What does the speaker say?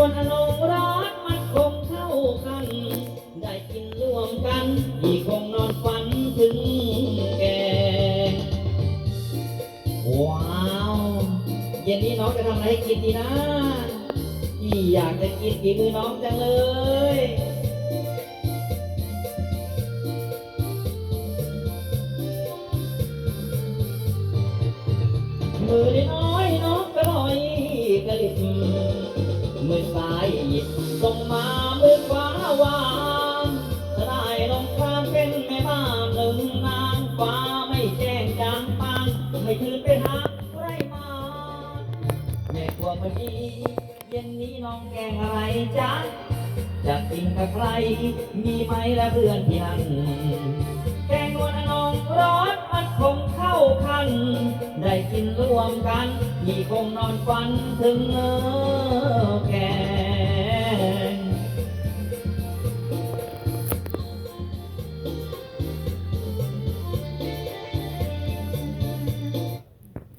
วลอนงรักมันคงเข้ากัน ได้กินร่วมกันพี่คงนอนฝันถึงแก ว้าว เย็นนี้น้องจะทำอะไรให้กินดีนะพี่อยากจะกินฝีมือน้องจังเลยมือน้อยน้องกระลอยกระลิบ เมื่อซ้ายหยิบส่งมาเมื่อขวาวางจะได้ลงครามเป็นแม่บ้านหนึ่งนางฟ้าไม่แจ้งจางปางไม่ถือไปหาไรมาแม่ครัวพอดีเย็นนี้น้องแกงอะไรจ๊ะจะกินกับใคร มีไหมละเพื่อนที่นั่นแกงนวลนองร้อนมันคงเข้าคัน ได้กินรวมกันพี่คงนอนฝันถึงเออ